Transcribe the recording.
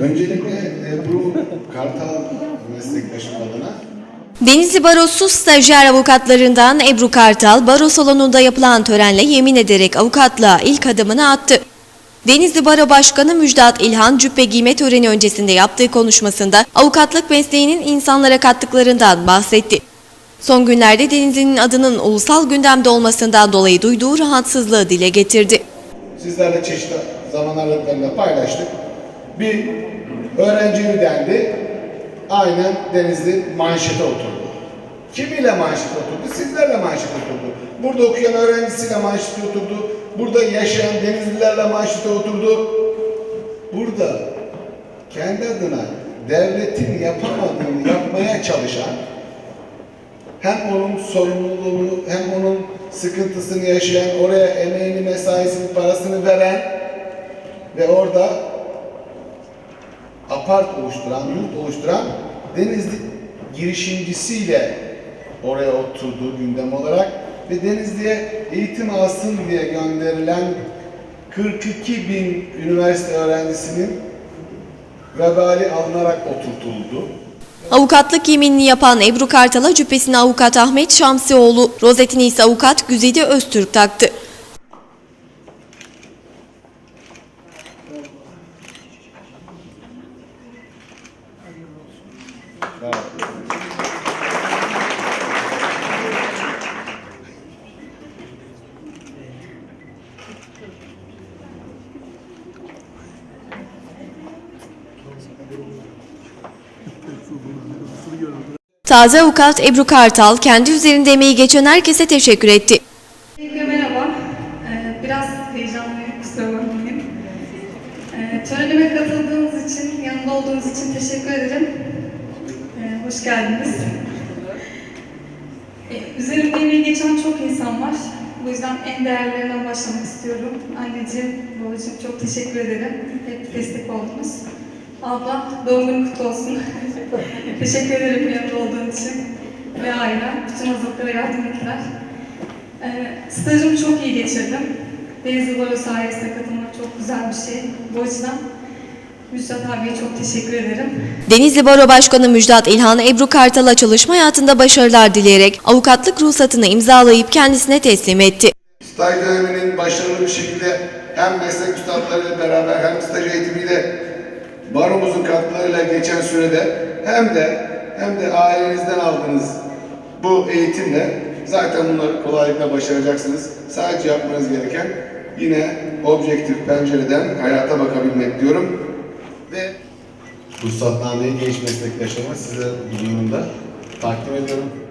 Öncelikle Ebru Kartal meslektaşım adına Denizli Barosu stajyer avukatlarından Ebru Kartal, baro salonunda yapılan törenle yemin ederek avukatlığa ilk adımını attı. Denizli Baro Başkanı Müjdat İlhan, cübbe giyme töreni öncesinde yaptığı konuşmasında avukatlık mesleğinin insanlara kattıklarından bahsetti. Son günlerde Denizli'nin adının ulusal gündemde olmasından dolayı duyduğu rahatsızlığı dile getirdi. sizlerle çeşitli zaman aralıklarında paylaştık. Bir öğrenci dendi, aynen Denizli manşete oturdu. Kimiyle manşete oturdu? Sizlerle manşete oturdu. Burada okuyan öğrencisiyle manşete oturdu. Burada yaşayan Denizlilerle manşete oturdu. Burada kendi adına devletin yapamadığını yapmaya çalışan hem onun sorumluluğunu hem onun sıkıntısını yaşayan, oraya emeğini, mesaisini, parasını veren ve orada apart oluşturan, yurt oluşturan Denizli girişimcisiyle oraya oturduğu gündem olarak ve Denizli'ye eğitim alsın diye gönderilen 42 bin üniversite öğrencisinin vebali alınarak oturtuldu. Avukatlık yeminini yapan Ebru Kartal'a cübbesini avukat Ahmet Şamsioğlu, rozetini ise avukat Güzide Öztürk taktı. Taze avukat Ebru Kartal kendi üzerinde emeği geçen herkese teşekkür etti. Merhaba. Ee, biraz heyecanlıyım, kusura bakmayın. Ee, törenime katıldığınız için, yanımda olduğunuz için teşekkür ederim. Hoş geldiniz. Ee, üzerimde emeği geçen çok insan var. Bu yüzden en değerlerinden başlamak istiyorum. Anneciğim, babacığım çok teşekkür ederim. Hep destek oldunuz. Abla, doğum günün kutlu olsun. teşekkür ederim yanımda olduğun için. Ve ailem, bütün hazırlıklara yardım ettiler. Ee, stajımı çok iyi geçirdim. Denizli Baro sayesinde katılmak çok güzel bir şey. Bu açıdan Müjdat abiye çok teşekkür ederim. Denizli Baro Başkanı Müjdat İlhan, Ebru Kartal'a çalışma hayatında başarılar dileyerek avukatlık ruhsatını imzalayıp kendisine teslim etti. Staj döneminin başarılı bir şekilde hem meslek üstadlarıyla beraber hem staj eğitimiyle baromuzun katkılarıyla geçen sürede hem de hem de ailenizden aldığınız bu eğitimle zaten bunları kolaylıkla başaracaksınız. Sadece yapmanız gereken yine objektif pencereden hayata bakabilmek diyorum. Ve ruhsatnameyi genç meslektaşlarıma size huzurunda takdim ediyorum.